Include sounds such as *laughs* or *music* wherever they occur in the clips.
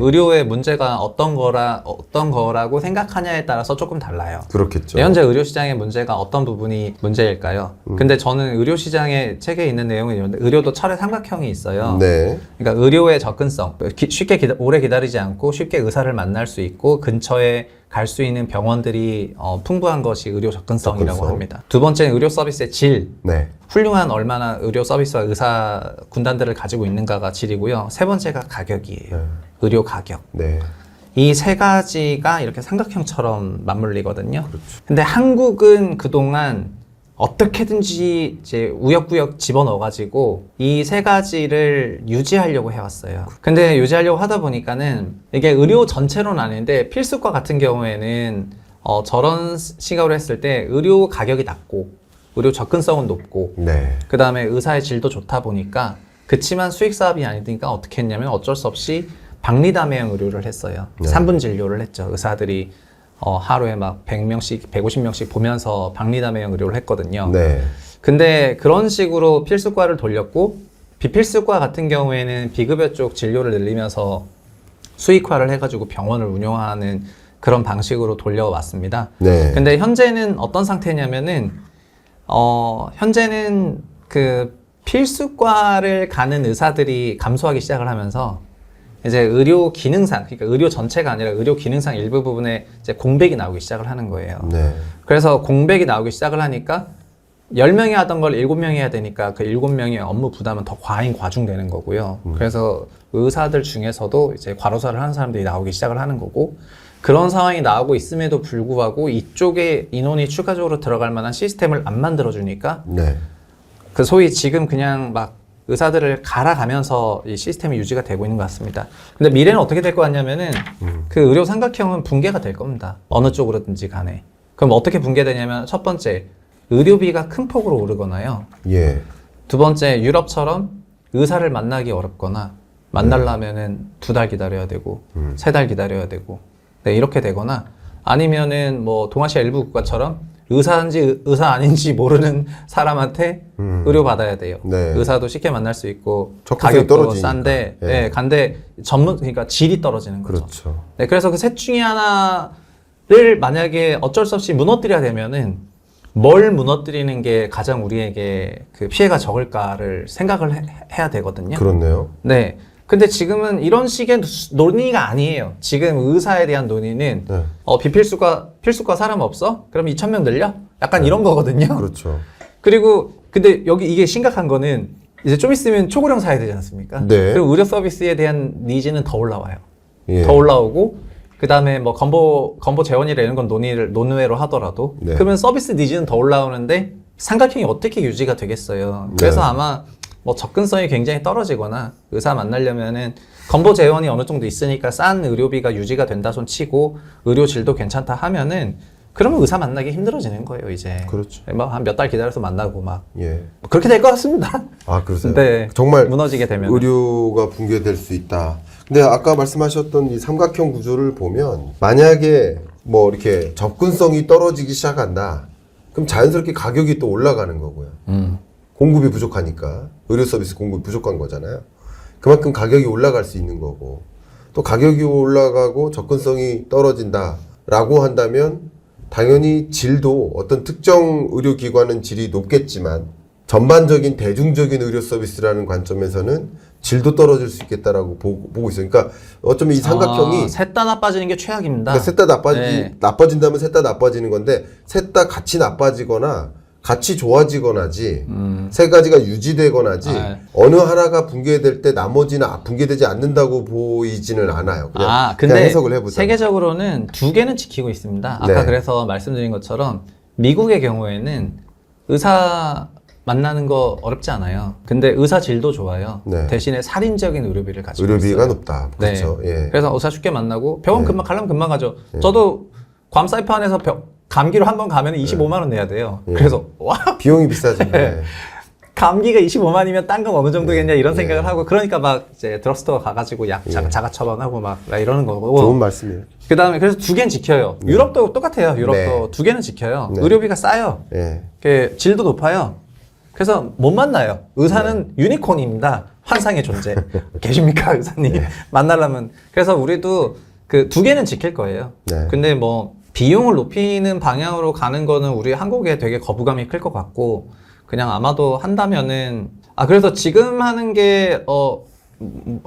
의료의 문제가 어떤 거라 어떤 거라고 생각하냐에 따라서 조금 달라요. 그렇겠죠. 현재 의료 시장의 문제가 어떤 부분이 문제일까요? 음. 근데 저는 의료 시장의 책에 있는 내용은 이런데 의료도 철의 삼각형이 있어요. 네. 그러니까 의료의 접근성, 기- 쉽게 기다- 오래 기다리지 않고 쉽게 의사를 만날 수 있고 근처에 갈 수 있는 병원들이 어, 풍부한 것이 의료 접근성이라고 접근성. 합니다. 두 번째는 의료 서비스의 질, 네. 훌륭한 얼마나 의료 서비스와 의사 군단들을 가지고 있는가가 질이고요. 세 번째가 가격이에요. 네. 의료 가격. 네. 이 세 가지가 이렇게 삼각형처럼 맞물리거든요. 그렇죠. 근데 한국은 그동안 어떻게든지 이제 우역구역 집어넣어가지고 이 세 가지를 유지하려고 해왔어요. 근데 유지하려고 하다 보니까는 이게 의료 전체로는 아닌데 필수과 같은 경우에는 어, 저런 시각으로 했을 때 의료 가격이 낮고 의료 접근성은 높고 네. 그 다음에 의사의 질도 좋다 보니까 그치만 수익 사업이 아니니까 어떻게 했냐면 어쩔 수 없이 박리담회형 의료를 했어요. 네. 삼분 진료를 했죠. 의사들이 어, 하루에 막 100명씩, 150명씩 보면서 박리담회형 의료를 했거든요. 네. 근데 그런 식으로 필수과를 돌렸고 비필수과 같은 경우에는 비급여 쪽 진료를 늘리면서 수익화를 해가지고 병원을 운영하는 그런 방식으로 돌려왔습니다. 네. 근데 현재는 어떤 상태냐면은 어 현재는 그 필수과를 가는 의사들이 감소하기 시작을 하면서 이제 의료 기능상 그러니까 의료 전체가 아니라 의료 기능상 일부 부분에 이제 공백이 나오기 시작을 하는 거예요. 네. 그래서 공백이 나오기 시작을 하니까 10명이 하던 걸 7명이 해야 되니까 그 7명의 업무 부담은 더 과잉 과중되는 거고요. 그래서 의사들 중에서도 이제 과로사를 하는 사람들이 나오기 시작을 하는 거고 그런 상황이 나오고 있음에도 불구하고 이쪽에 인원이 추가적으로 들어갈 만한 시스템을 안 만들어 주니까 네. 그 소위 지금 그냥 막 의사들을 갈아가면서 이 시스템이 유지가 되고 있는 것 같습니다. 근데 미래는 어떻게 될 것 같냐면은 그 의료 삼각형은 붕괴가 될 겁니다. 어느 쪽으로든지 간에. 그럼 어떻게 붕괴되냐면 첫 번째 의료비가 큰 폭으로 오르거나요. 예. 두 번째 유럽처럼 의사를 만나기 어렵거나 만나려면은 두 달 기다려야 되고 음. 세 달 기다려야 되고 네, 이렇게 되거나 아니면은 뭐 동아시아 일부 국가처럼 의사인지 의- 의사 아닌지 모르는 사람한테 음. 의료 받아야 돼요. 네. 의사도 쉽게 만날 수 있고 가격도 떨어지니까. 싼데 예. 네, 간데 전문 그러니까 질이 떨어지는 거죠. 그렇죠. 네, 그래서 그 셋 중에 하나를 만약에 어쩔 수 없이 무너뜨려야 되면은 뭘 무너뜨리는 게 가장 우리에게 그 피해가 적을까를 생각을 해, 해야 되거든요. 그렇네요. 네. 근데 지금은 이런 식의 수- 논의가 아니에요. 지금 의사에 대한 논의는 네. 어, 비필수과 필수과 사람 없어? 그럼 2,000명 늘려? 약간 이런 거거든요. 그렇죠. 그리고 근데 여기 이게 심각한 거는 이제 좀 있으면 초고령 사회 되지 않습니까? 네. 그리고 의료 서비스에 대한 니즈는 더 올라와요. 예. 더 올라오고 그다음에 뭐 건보 건보 재원이라 이런 건 논의를 논외로 하더라도 네. 그러면 서비스 니즈는 더 올라오는데 삼각형이 어떻게 유지가 되겠어요. 그래서 네. 아마 뭐 접근성이 굉장히 떨어지거나 의사 만나려면은 건보 재원이 어느 정도 있으니까 싼 의료비가 유지가 된다 손 치고 의료 질도 괜찮다 하면은 그러면 의사 만나기 힘들어지는 거예요 이제. 그렇죠. 뭐한 몇 달 기다려서 만나고 막 예. 그렇게 될 것 같습니다. 아, 그러세요? 네. 정말 무너지게 되면. 의료가 붕괴될 수 있다. 근데 아까 말씀하셨던 이 삼각형 구조를 보면 만약에 뭐 이렇게 접근성이 떨어지기 시작한다. 그럼 자연스럽게 가격이 또 올라가는 거고요. 음. 공급이 부족하니까 의료 서비스 공급이 부족한 거잖아요. 그만큼 가격이 올라갈 수 있는 거고 또 가격이 올라가고 접근성이 떨어진다라고 한다면 당연히 질도 어떤 특정 의료기관은 질이 높겠지만 전반적인 대중적인 의료 서비스라는 관점에서는 질도 떨어질 수 있겠다라고 보고, 보고 있어요. 그러니까 어쩌면 이 삼각형이 아, 셋다 나빠지는 게 최악입니다. 그러니까 셋다 나빠지, 네. 나빠진다면 셋 다 나빠지는 건데, 셋 다 같이 나빠지거나, 같이 좋아지거나지, 세 가지가 유지되거나지, 음. 아. 어느 하나가 붕괴될 때 나머지는 아- 붕괴되지 않는다고 보이지는 않아요. 그냥, 아, 그냥 근데 해석을 해보자. 세계적으로는 두 개는 지키고 있습니다. 아까 네. 그래서 말씀드린 것처럼 미국의 경우에는 의사 만나는 거 어렵지 않아요. 근데 의사 질도 좋아요. 네. 대신에 살인적인 의료비를 가지고 의료비가 있어요. 높다. 그렇죠. 네. 예. 그래서 의사 쉽게 만나고 병원 네. 금방 가려면 금방 가죠. 저도 괌 사이판에서 병- 감기로 한 번 가면 25만 원 내야 돼요. 예. 그래서 와 비용이 비싸지. *laughs* 네. 감기가 25만이면 딴 건 어느 정도겠냐 이런 예. 생각을 하고 그러니까 막 이제 드럭스토어 가가지고 약 자가, 예. 자가 처방하고 막 이러는 거고 좋은 말씀이에요. 그 다음에 그래서 두 개는 지켜요. 유럽도 똑같아요. 유럽도 네. 두 개는 지켜요. 네. 의료비가 싸요. 예. 그 질도 높아요. 그래서 못 만나요. 의사는 유니콘입니다. 환상의 존재. *laughs* 계십니까, 의사님? 만나려면. 그래서 우리도 그 두 개는 지킬 거예요. 네. 근데 뭐 비용을 높이는 방향으로 가는 거는 우리 한국에 되게 거부감이 클 것 같고 그냥 아마도 한다면은 아 그래서 지금 하는 게어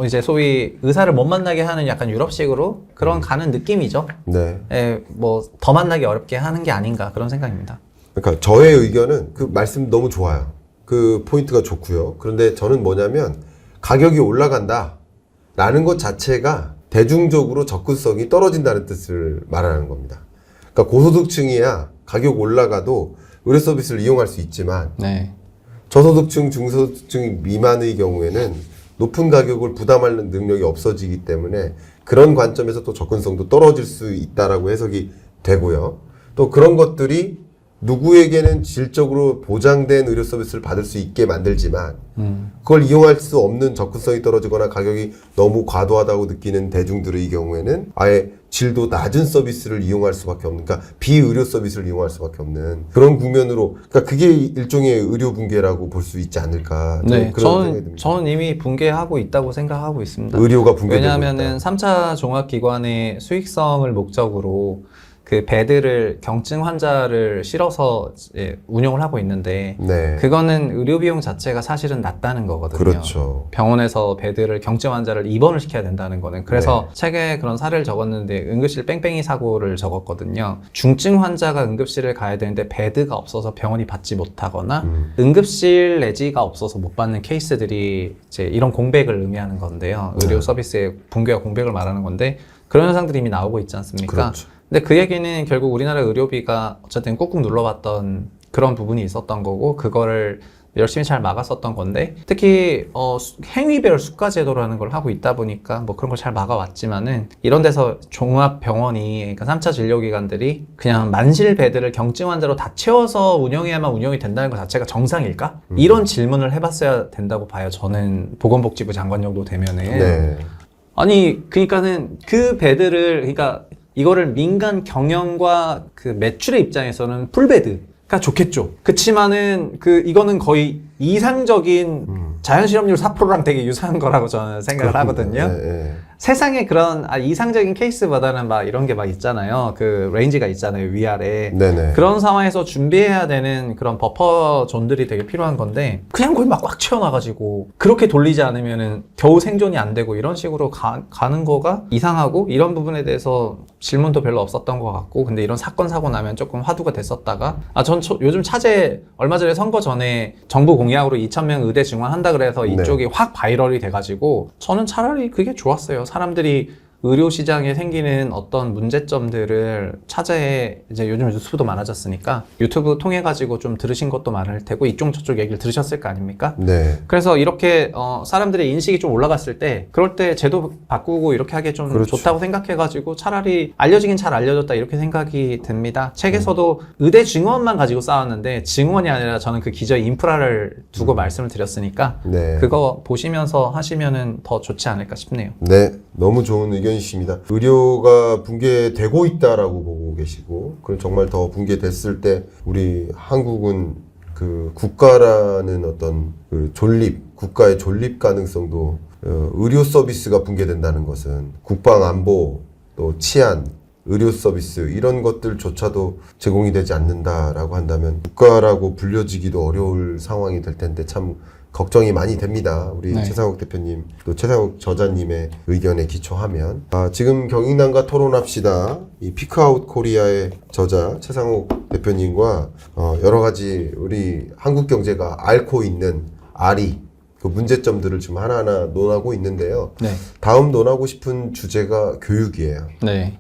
이제 소위 의사를 못 만나게 하는 약간 유럽식으로 그런 가는 느낌이죠. 네. 예, 뭐더 만나기 어렵게 하는 게 아닌가 그런 생각입니다. 그러니까 저의 의견은 그 말씀 너무 좋아요. 그 포인트가 좋고요. 그런데 저는 뭐냐면 가격이 올라간다. 라는 것 자체가 대중적으로 접근성이 떨어진다는 뜻을 말하는 겁니다. 그러니까 고소득층이야 가격 올라가도 의료 서비스를 이용할 수 있지만 네. 저소득층, 중소득층 미만의 경우에는 높은 가격을 부담하는 능력이 없어지기 때문에 그런 관점에서 또 접근성도 떨어질 수 있다라고 해석이 되고요. 또 그런 것들이 누구에게는 질적으로 보장된 의료 서비스를 받을 수 있게 만들지만 그걸 이용할 수 없는 접근성이 떨어지거나 가격이 너무 과도하다고 느끼는 대중들의 경우에는 아예 질도 낮은 서비스를 이용할 수밖에 없는, 그러니까 비의료 서비스를 이용할 수밖에 없는 그런 국면으로, 그러니까 그게 일종의 의료 붕괴라고 볼 수 있지 않을까. 네, 그런 생각이 저는 듭니다. 저는 이미 붕괴하고 있다고 생각하고 있습니다. 의료가 붕괴되고 왜냐하면은 3차 종합기관의 수익성을 목적으로 그 배드를 경증 환자를 실어서 운영을 하고 있는데 네, 그거는 의료 비용 자체가 사실은 낮다는 거거든요. 그렇죠. 병원에서 배드를 경증 환자를 입원을 시켜야 된다는 거는 그래서 네. 책에 그런 사례를 적었는데 응급실 뺑뺑이 사고를 적었거든요. 중증 환자가 응급실을 가야 되는데 배드가 없어서 병원이 받지 못하거나 음. 응급실 내지가 없어서 못 받는 케이스들이 이제 이런 공백을 의미하는 건데요. 의료 네. 서비스의 붕괴와 공백을 말하는 건데 그런 현상들이 이미 나오고 있지 않습니까? 그렇죠. 근데 그 얘기는 결국 우리나라 의료비가 어쨌든 꾹꾹 눌러봤던 그런 부분이 있었던 거고 그거를 열심히 잘 막았었던 건데 특히 어, 수- 행위별 수가 제도라는 걸 하고 있다 보니까 뭐 그런 걸 잘 막아왔지만은 이런 데서 종합 병원이 그러니까 3차 진료 기관들이 그냥 만실 베드를 경증 환자로 다 채워서 운영해야만 운영이 된다는 것 자체가 정상일까? 이런 질문을 해봤어야 된다고 봐요. 저는 보건복지부 장관 정도 되면은 네. 아니 그러니까는 그 배드를 그러니까 이거를 민간 경영과 그 매출의 입장에서는 풀배드가 좋겠죠. 그치만은 그 이거는 거의 이상적인 음. 자연 실업률 4%랑 되게 유사한 거라고 저는 생각을 하거든요. 네, 네. 세상에 그런 아, 이상적인 케이스보다는 막 이런 게 막 있잖아요. 그 레인지가 있잖아요. 위아래. 네네. 그런 상황에서 준비해야 되는 그런 버퍼 존들이 되게 필요한 건데 그냥 거의 막 꽉 채워놔가지고 그렇게 돌리지 않으면은 겨우 생존이 안 되고 이런 식으로 가, 가는 거가 이상하고 이런 부분에 대해서 질문도 별로 없었던 것 같고 근데 이런 사건 사고 나면 조금 화두가 됐었다가 아전 요즘 차제 얼마 전에 선거 전에 정부 공약으로 2천 명 의대 증원한다 그래서 네. 이쪽이 확 바이럴이 돼가지고 저는 차라리 그게 좋았어요 사람들이 의료 시장에 생기는 어떤 문제점들을 차제에 이제 요즘 유튜브도 많아졌으니까 유튜브 통해 가지고 좀 들으신 것도 많을 테고 이쪽 저쪽 얘기를 들으셨을 거 아닙니까? 네. 그래서 이렇게 어, 사람들의 인식이 좀 올라갔을 때 그럴 때 제도 바꾸고 이렇게 하기 좀 그렇죠. 좋다고 생각해 가지고 차라리 알려지긴 잘 알려졌다 이렇게 생각이 듭니다. 책에서도 의대 증원만 가지고 싸웠는데 증원이 아니라 저는 그 기저의 인프라를 두고 말씀을 드렸으니까 네. 그거 보시면서 하시면은 더 좋지 않을까 싶네요. 네, 너무 좋은 의견 이십니다. 의료가 붕괴되고 있다라고 보고 계시고, 그럼 정말 더 붕괴됐을 때 우리 한국은 그 국가라는 어떤 그 존립, 국가의 존립 가능성도 어, 의료 서비스가 붕괴된다는 것은 국방 안보 또 치안 의료 서비스 이런 것들조차도 제공이 되지 않는다라고 한다면 국가라고 불려지기도 어려울 상황이 될 텐데 참 걱정이 많이 됩니다. 우리 네. 최상욱 대표님 또 최상욱 저자님의 의견에 기초하면 아, 지금 경인남과 토론합시다. 이 피크아웃 코리아의 저자 최상욱 대표님과 어, 여러 가지 우리 한국 경제가 앓고 있는 아리 그 문제점들을 지금 하나하나 논하고 있는데요. 네. 다음 논하고 싶은 주제가 교육이에요. 네.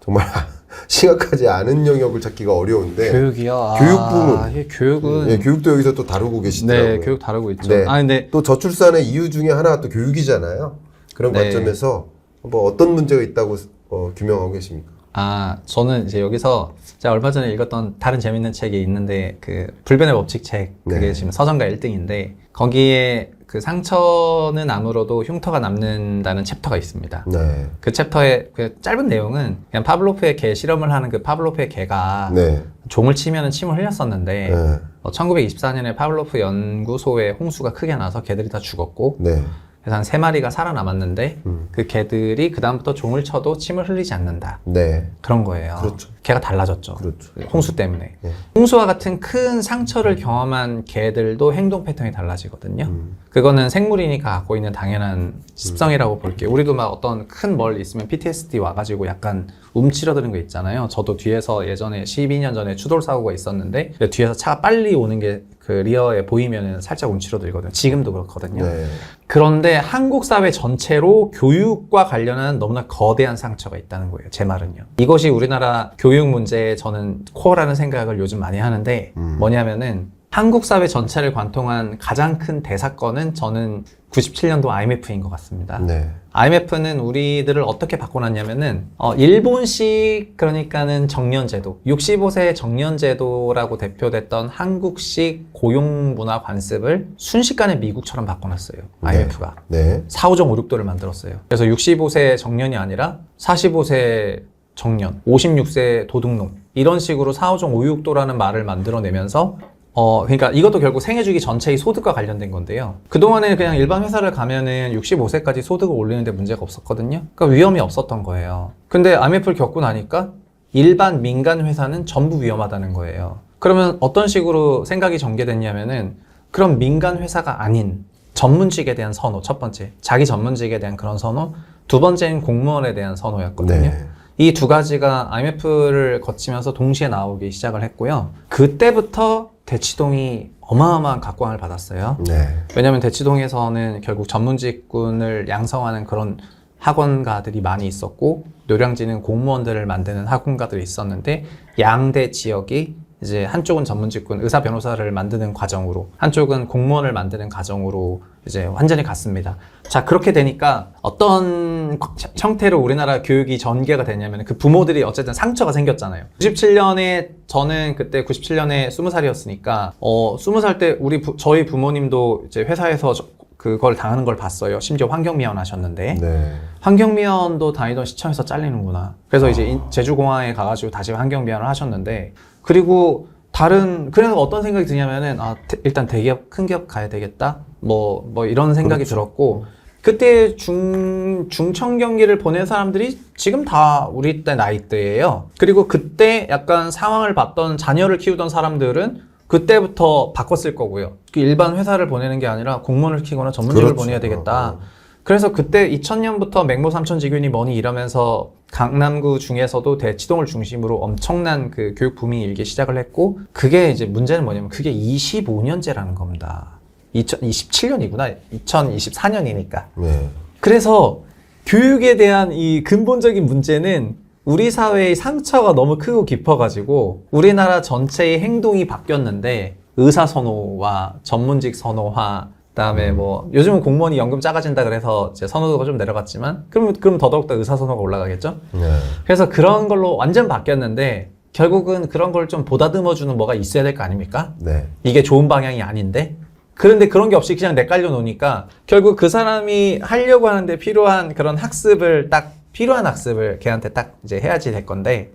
정말 *laughs* 심각하지 않은 영역을 찾기가 어려운데 교육이요. 교육 부문. 아, 이 교육은 예, 교육도 여기서 또 다루고 계시더라고요. 네, 교육 다루고 있죠. 네. 아, 근데 또 저출산의 이유 중에 하나가 또 교육이잖아요. 그런 네. 관점에서 뭐 어떤 문제가 있다고 어, 규명하고 계십니까? 아, 저는 이제 여기서 제가 얼마 전에 읽었던 다른 재밌는 책이 있는데 그 불변의 법칙 책 그게 네. 지금 서점가 1등인데 거기에 그 상처는 아무로도 흉터가 남는다는 챕터가 있습니다. 네. 그 챕터의 그 짧은 내용은 그냥 파블로프의 개 실험을 하는 그 파블로프의 개가 네. 종을 치면은 침을 흘렸었는데 네. 어, 1924년에 파블로프 연구소에 홍수가 크게 나서 개들이 다 죽었고 네. 그래서 한 세 마리가 살아남았는데 음. 그 개들이 그 다음부터 종을 쳐도 침을 흘리지 않는다 네. 그런 거예요. 그렇죠. 개가 달라졌죠. 그렇죠. 홍수 때문에. 네. 홍수와 같은 큰 상처를 경험한 개들도 행동 패턴이 달라지거든요. 음. 그거는 생물이니까 갖고 있는 당연한 습성이라고 볼게요. 우리도 막 어떤 큰멀 있으면 PTSD 와가지고 약간 움츠러드는 거 있잖아요. 저도 뒤에서 예전에 12년 전에 추돌 사고가 있었는데 뒤에서 차가 빨리 오는 게 그 리어에 보이면은 살짝 움츠러들거든요. 지금도 그렇거든요. 네. 그런데 한국 사회 전체로 교육과 관련한 너무나 거대한 상처가 있다는 거예요. 제 말은요. 이것이 우리나라 교육 문제에 저는 코어라는 생각을 요즘 많이 하는데 음. 뭐냐면은 한국 사회 전체를 관통한 가장 큰 대사건은 저는 97년도 IMF인 것 같습니다. 네. IMF는 우리들을 어떻게 바꿔놨냐면은 어, 일본식 그러니까는 정년제도, 65세 정년제도라고 대표됐던 한국식 고용문화 관습을 순식간에 미국처럼 바꿔놨어요. IMF가. 네. 4, 5정 5, 6도를 만들었어요. 그래서 65세 정년이 아니라 45세 정년, 56세 도둑놈 이런 식으로 4, 5정 5, 6도라는 말을 만들어내면서 어 그러니까 이것도 결국 생애주기 전체의 소득과 관련된 건데요. 그동안에는 그냥 일반 회사를 가면은 65세까지 소득을 올리는데 문제가 없었거든요. 그러니까 위험이 없었던 거예요. 근데 IMF를 겪고 나니까 일반 민간 회사는 전부 위험하다는 거예요. 그러면 어떤 식으로 생각이 전개됐냐면은 그럼 민간 회사가 아닌 전문직에 대한 선호 첫 번째 자기 전문직에 대한 그런 선호 두 번째는 공무원에 대한 선호였거든요. 네. 이두 가지가 IMF를 거치면서 동시에 나오기 시작을 했고요. 그때부터 대치동이 어마어마한 각광을 받았어요. 네. 왜냐하면 대치동에서는 결국 전문직군을 양성하는 그런 학원가들이 많이 있었고 노량진은 공무원들을 만드는 학원가들이 있었는데 양대 지역이 이제 한쪽은 전문 직군 의사 변호사를 만드는 과정으로 한쪽은 공무원을 만드는 과정으로 이제 완전히 갔습니다. 자 그렇게 되니까 어떤 형태로 우리나라 교육이 전개가 되냐면 그 부모들이 어쨌든 상처가 생겼잖아요. 97년에 저는 그때 97년에 20살이었으니까 어 20살 때 우리 부- 저희 부모님도 이제 회사에서 저- 그걸 당하는 걸 봤어요. 심지어 환경미원 하셨는데 네. 환경미원도 다니던 시청에서 잘리는구나. 그래서 이제 인- 제주공항에 가가지고 다시 환경미원을 하셨는데 그리고 다른 그래서 어떤 생각이 드냐면은 아 대- 일단 대기업 큰 기업 가야 되겠다. 뭐뭐 이런 생각이 들었고 그때 중 중청 경기를 보낸 사람들이 지금 다 우리 때 나이대예요. 그리고 그때 약간 상황을 봤던 자녀를 키우던 사람들은 그때부터 바꿨을 거고요. 그 일반 회사를 보내는 게 아니라 공무원을 키거나 전문직을 그렇죠. 보내야 되겠다. 어, 어. 그래서 그때 2000년부터 맹모 삼천 지균이 뭐니 이러면서 강남구 중에서도 대치동을 중심으로 엄청난 그 교육 붐이 일기 시작을 했고 그게 이제 문제는 뭐냐면 그게 25년째라는 겁니다. 2027년이구나. 2024년이니까. 네. 그래서 교육에 대한 이 근본적인 문제는 우리 사회의 상처가 너무 크고 깊어가지고 우리나라 전체의 행동이 바뀌었는데 의사 선호와 전문직 선호화 그다음에 뭐 요즘은 공무원이 연금 작아진다 그래서 이제 선호도가 좀 내려갔지만 그럼 그럼 더더욱 더 의사 선호가 올라가겠죠. 네. 그래서 그런 걸로 완전 바뀌었는데 결국은 그런 걸 좀 보다듬어 주는 뭐가 있어야 될 거 아닙니까? 네. 이게 좋은 방향이 아닌데 그런데 그런 게 없이 그냥 내깔려 놓으니까 결국 그 사람이 하려고 하는데 필요한 그런 학습을 딱 필요한 학습을 걔한테 딱 이제 해야지 될 건데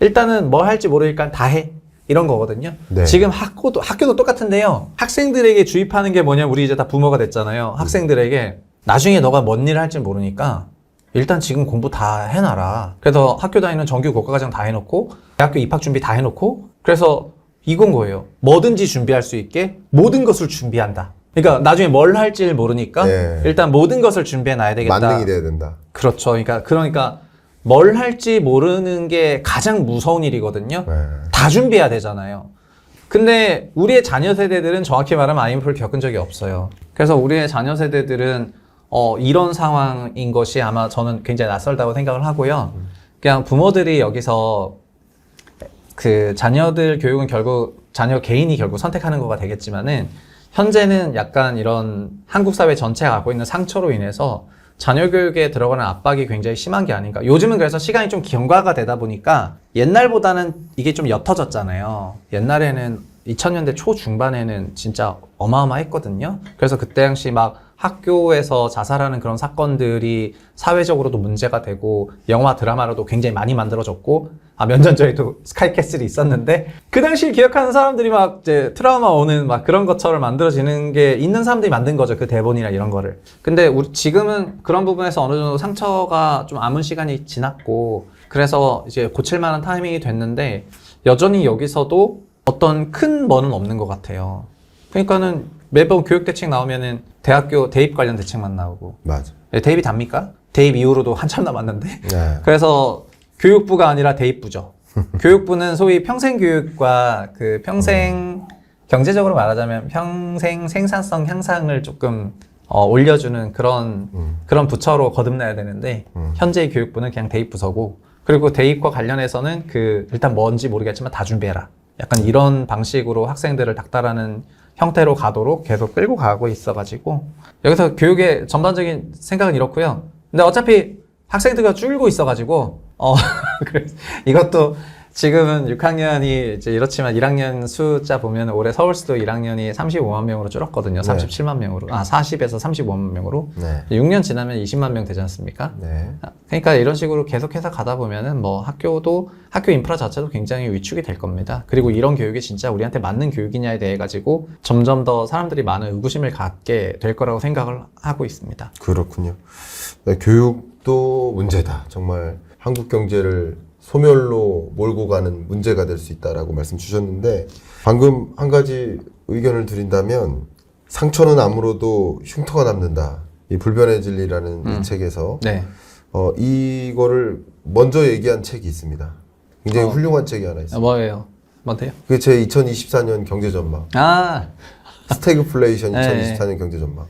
일단은 뭐 할지 모르니까 다 해. 이런 거거든요. 네. 지금 학교도 학교도 똑같은데요. 학생들에게 주입하는 게 뭐냐? 우리 이제 다 부모가 됐잖아요. 학생들에게 나중에 너가 뭔 일을 할지 모르니까 일단 지금 공부 다 해놔라. 그래서 학교 다니는 정규 고과과정 다 해놓고 대학교 입학 준비 다 해놓고 그래서 이건 거예요. 뭐든지 준비할 수 있게 모든 것을 준비한다. 그러니까 나중에 뭘 할지를 모르니까 네. 일단 모든 것을 준비해 놔야 되겠다. 만능이 돼야 된다. 그렇죠. 그러니까 그러니까 뭘 할지 모르는 게 가장 무서운 일이거든요. 네. 다 준비해야 되잖아요. 근데 우리의 자녀 세대들은 정확히 말하면 IMF를 겪은 적이 없어요. 그래서 우리의 자녀 세대들은 어, 이런 상황인 것이 아마 저는 굉장히 낯설다고 생각을 하고요. 그냥 부모들이 여기서 그 자녀들 교육은 결국 자녀 개인이 결국 선택하는 거가 되겠지만은 현재는 약간 이런 한국 사회 전체가 갖고 있는 상처로 인해서 자녀 교육에 들어가는 압박이 굉장히 심한 게 아닌가. 요즘은 그래서 시간이 좀 경과가 되다 보니까 옛날보다는 이게 좀 옅어졌잖아요. 옛날에는 2000년대 초중반에는 진짜 어마어마했거든요. 그래서 그때 당시 막 학교에서 자살하는 그런 사건들이 사회적으로도 문제가 되고 영화 드라마로도 굉장히 많이 만들어졌고 아몇년 전에도 스카이캐슬이 있었는데 그 당시 기억하는 사람들이 막 이제 트라우마 오는 막 그런 것처럼 만들어지는 게 있는 사람들이 만든 거죠 그 대본이나 이런 거를 근데 우리 지금은 그런 부분에서 어느 정도 상처가 좀 남은 시간이 지났고 그래서 이제 고칠 만한 타이밍이 됐는데 여전히 여기서도 어떤 큰 뭐는 없는 것 같아요 그러니까는 매번 교육 대책 나오면은 대학교 대입 관련 대책만 나오고 맞아. 네, 대입이 답니까? 대입 이후로도 한참 남았는데 네. *laughs* 그래서 교육부가 아니라 대입부죠. *laughs* 교육부는 소위 평생 교육과 그 평생 경제적으로 말하자면 평생 생산성 향상을 조금 어, 올려주는 그런 음. 그런 부처로 거듭나야 되는데 현재의 교육부는 그냥 대입 부서고 그리고 대입과 관련해서는 그 일단 뭔지 모르겠지만 다 준비해라. 약간 이런 방식으로 학생들을 닥달하는 형태로 가도록 계속 끌고 가고 있어가지고 여기서 교육의 전반적인 생각은 이렇고요. 근데 어차피 학생들과 줄고 있어가지고 어 *laughs* 그래서 이것도 지금은 6학년이 이제 이렇지만 1학년 숫자 보면 올해 서울시도 1학년이 35만 명으로 줄었거든요. 네. 37만 명으로 아 40에서 35만 명으로 네. 6년 지나면 20만 명 되지 않습니까? 네. 그러니까 이런 식으로 계속해서 가다 보면은 뭐 학교도 학교 인프라 자체도 굉장히 위축이 될 겁니다. 그리고 이런 교육이 진짜 우리한테 맞는 교육이냐에 대해 가지고 점점 더 사람들이 많은 의구심을 갖게 될 거라고 생각을 하고 있습니다. 그렇군요. 네, 교육도 문제다. 정말 한국 경제를 소멸로 몰고 가는 문제가 될 수 있다라고 말씀 주셨는데 방금 한 가지 의견을 드린다면 상처는 아무로도 흉터가 남는다. 이 불변의 진리라는 이 책에서 네. 어, 이거를 먼저 얘기한 책이 있습니다. 굉장히 어. 훌륭한 책이 하나 아, 있습니다. 뭐예요? 뭔데요? 그게 제 2024년 경제 전망. 아, 스태그플레이션 네. 2024년 경제 전망.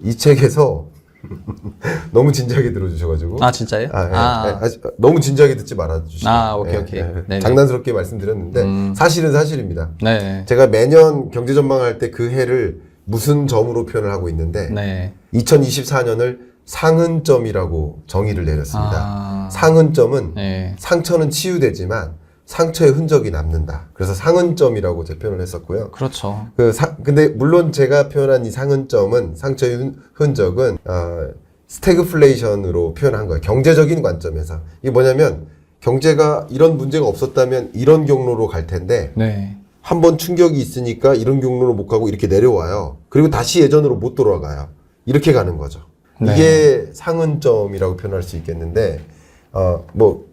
이 책에서 *laughs* 너무 진지하게 들어주셔가지고. 아 진짜요? 아, 예, 아, 예. 아직 너무 진지하게 듣지 말아주시고. 아, 오케이, 오케이. 네네. 장난스럽게 말씀드렸는데 음. 사실은 사실입니다. 네, 제가 매년 경제 전망할 때 그 해를 무슨 점으로 표현을 하고 있는데 네. 2024년을 상흔점이라고 정의를 내렸습니다. 아, 상흔점은 네. 상처는 치유되지만 상처의 흔적이 남는다. 그래서 상흔점이라고 제 표현을 했었고요. 그렇죠. 그 사, 근데 물론 제가 표현한 이 상흔점은 상처의 흔, 흔적은 어, 스태그플레이션으로 표현한 거예요. 경제적인 관점에서 이게 뭐냐면 경제가 이런 문제가 없었다면 이런 경로로 갈 텐데 네. 한 번 충격이 있으니까 이런 경로로 못 가고 이렇게 내려와요. 그리고 다시 예전으로 못 돌아가요. 이렇게 가는 거죠. 네. 이게 상흔점이라고 표현할 수 있겠는데 어뭐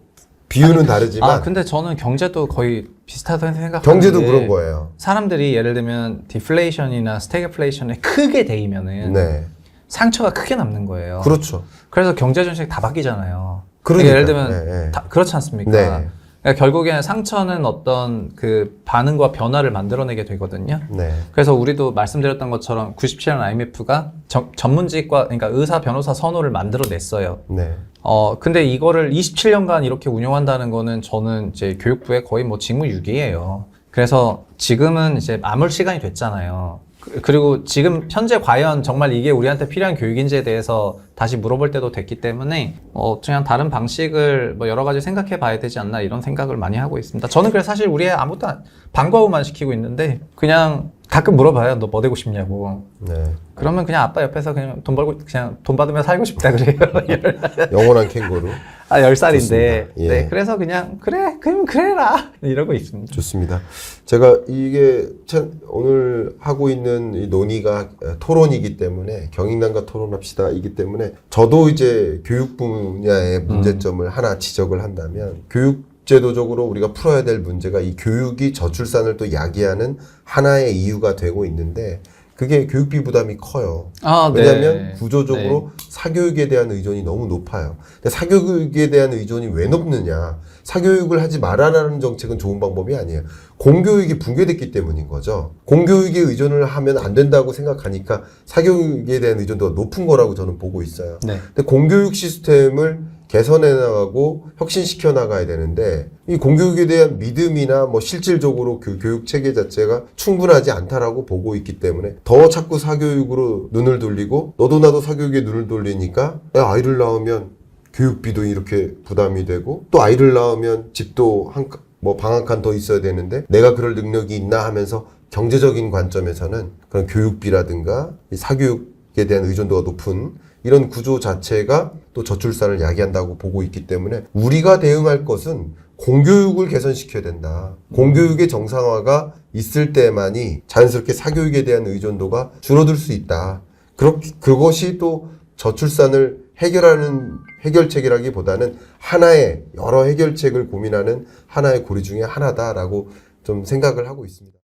비유는 다르지만 아 근데 저는 경제도 거의 비슷하다고 생각하는데 경제도 그런 거예요. 사람들이 예를 들면 디플레이션이나 스태그플레이션에 크게 대이면은 네. 상처가 크게 남는 거예요. 그렇죠. 그래서 경제 정책이 다 바뀌잖아요. 그러니까요. 예를 들면 네, 네. 다 그렇지 않습니까? 네. 그러니까 결국에는 상처는 어떤 그 반응과 변화를 만들어내게 되거든요. 네. 그래서 우리도 말씀드렸던 것처럼 97년 IMF가 전문직과 그러니까 의사 변호사 선호를 만들어냈어요. 네. 어 근데 이거를 27년간 이렇게 운영한다는 거는 저는 이제 교육부의 거의 뭐 직무유기예요. 그래서 지금은 이제 아물 시간이 됐잖아요. 그- 그리고 지금 현재 과연 정말 이게 우리한테 필요한 교육인지에 대해서 다시 물어볼 때도 됐기 때문에 어 그냥 다른 방식을 뭐 여러 가지 생각해 봐야 되지 않나 이런 생각을 많이 하고 있습니다. 저는 그래서 사실 우리 애 아무것도 안- 방과 후만 시키고 있는데 그냥 가끔 물어봐요. 너 뭐 되고 싶냐고. 네. 그러면 그냥 아빠 옆에서 그냥 돈 벌고 그냥 돈 받으면 살고 싶다 그래요. *laughs* 영원한 캥거루. 아, 10살인데. 좋습니다. 예. 네, 그래서 그냥, 그래, 그럼 그래라. *laughs* 이러고 있습니다. 좋습니다. 제가 이게 참 오늘 하고 있는 이 논의가 토론이기 때문에 경인단과 토론합시다 이기 때문에 저도 이제 교육 분야의 문제점을 하나 지적을 한다면 교육 제도적으로 우리가 풀어야 될 문제가 이 교육이 저출산을 또 야기하는 하나의 이유가 되고 있는데 그게 교육비 부담이 커요. 아, 왜냐하면 네. 구조적으로 사교육에 대한 의존이 너무 높아요. 근데 사교육에 대한 의존이 왜 높느냐? 사교육을 하지 말아라는 정책은 좋은 방법이 아니에요. 공교육이 붕괴됐기 때문인 거죠. 공교육에 의존을 하면 안 된다고 생각하니까 사교육에 대한 의존도가 높은 거라고 저는 보고 있어요. 네. 근데 공교육 시스템을 개선해 나가고 혁신시켜 나가야 되는데 이 공교육에 대한 믿음이나 뭐 실질적으로 그 교육 체계 자체가 충분하지 않다라고 보고 있기 때문에 더 자꾸 사교육으로 눈을 돌리고 너도 나도 사교육에 눈을 돌리니까 야, 아이를 낳으면 교육비도 이렇게 부담이 되고 또 아이를 낳으면 집도 한 뭐방한칸더 있어야 되는데 내가 그럴 능력이 있나 하면서 경제적인 관점에서는 그런 교육비라든가 이 사교육에 대한 의존도가 높은 이런 구조 자체가 또 저출산을 야기한다고 보고 있기 때문에 우리가 대응할 것은 공교육을 개선시켜야 된다. 공교육의 정상화가 있을 때만이 자연스럽게 사교육에 대한 의존도가 줄어들 수 있다. 그렇게 그것이 또 저출산을 해결하는 해결책이라기보다는 하나의 여러 해결책을 고민하는 하나의 고리 중에 하나다라고 좀 생각을 하고 있습니다.